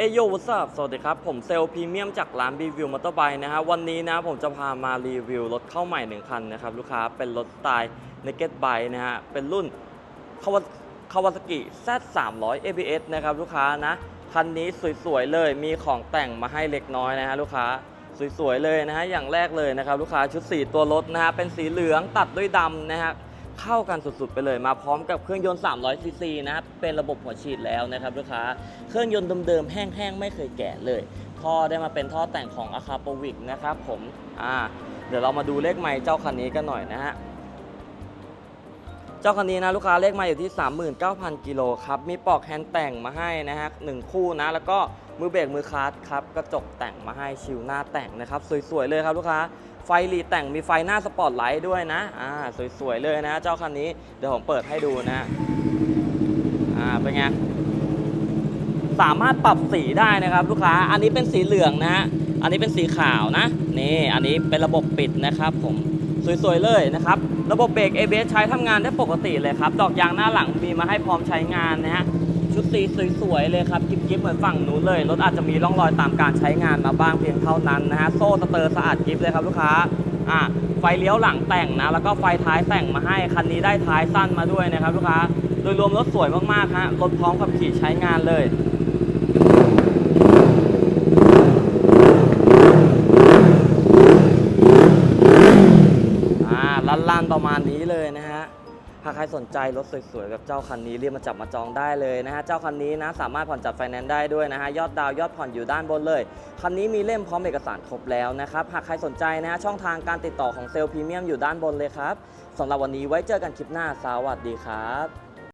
เอโยวัสบสวัสดีครับ ผมเซลพรีเมียมจากร้านบีวิวมอเตอร์ไบค์นะฮะวันนี้นะผมจะพามารีวิวรถเข้าใหม่หนึ่งคันนะครับ ลูกค้าเป็นรถสไตล์ Naked Bike นะฮะ เป็นรุ่นคาวาคาวาซากิ Z 3 0 0 ABS นะครับลูกค้านะ คันนี้สวยๆ เลยมีของแต่งมาให้เล็กน้อยนะฮะลูกค้าสวยๆ เลยนะฮะอย่างแรกเลยนะครับ ลูกค้าชุดสีตัวรถนะฮะเป็นสีเหลืองตัดด้วยดำนะฮะ เข้ากันสุดๆไปเลยมาพร้อมกับเครื่องยนต์ 300 ซีซีนะครับ เป็นระบบหัวฉีดแล้วนะครับลูกค้า เครื่องยนต์เดิมๆแห้งๆ ไม่เคยแกะเลย ท่อได้มาเป็นท่อแต่งของอาคาโปวิกนะครับผม อ่า เดี๋ยวเรามาดูเลขไม้เจ้าคันนี้กันหน่อยนะฮะ เจ้าคันนี้นะลูกค้าเลขมาอยู่ที่ 39,000 กิโลครับ มีปลอกแฮนด์แต่งมาให้นะฮะหนึ่งคู่นะ แล้วก็มือเบรกมือคลัตช์ครับ กระจกแต่งมาให้ชิวหน้าแต่งนะครับ สวยๆเลยครับลูกค้า ไฟหลีแต่งมีไฟหน้าสปอตไลท์ด้วยนะ อ่า สวยๆเลยนะเจ้าคันนี้ เดี๋ยวผมเปิดให้ดูนะ อ่า เป็นไง สามารถปรับสีได้นะครับ ลูกค้า อันนี้เป็นสีเหลืองนะ อันนี้เป็นสีขาวนะ นี่ อันนี้เป็นระบบปิดนะครับผม สวยๆเลยนะครับ ระบบเบรก ABS ใช้ทำงานได้ปกติเลยครับ ดอกยางหน้าหลังมีมาให้พร้อมใช้งานนะฮะชุดสีสวยๆเลยครับกิ๊บๆเหมือนฝั่งนู้นเลยรถอาจจะมีร่องรอยตามการใช้งานมาบ้างเพียงเท่านั้นนะฮะโซ่สเตอร์สะอาดกิ๊บเลยครับลูกค้าอ่าไฟเลี้ยวหลังแต่งนะ แล้วก็ไฟท้ายแต่งมาให้คันนี้ได้ท้ายสั้นมาด้วยนะครับลูกค้าโดยรวมรถสวยมากๆฮะรถพร้อมขับขี่ใช้งานเลย อ่านประมาณนี้เลยนะฮะ หากใครสนใจรถสวยๆแบบเจ้าคันนี้เรียกมาจับมาจองได้เลยนะฮะ เจ้าคันนี้นะสามารถผ่อนจัดไฟแนนซ์ได้ด้วยนะฮะ ยอดดาวยอดผ่อนอยู่ด้านบนเลย คันนี้มีเล่มพร้อมเอกสารครบแล้วนะครับ หากใครสนใจนะฮะช่องทางการติดต่อของเซลล์พรีเมียมอยู่ด้านบนเลยครับสำหรับวันนี้ไว้เจอกันคลิปหน้าสวัสดีครับ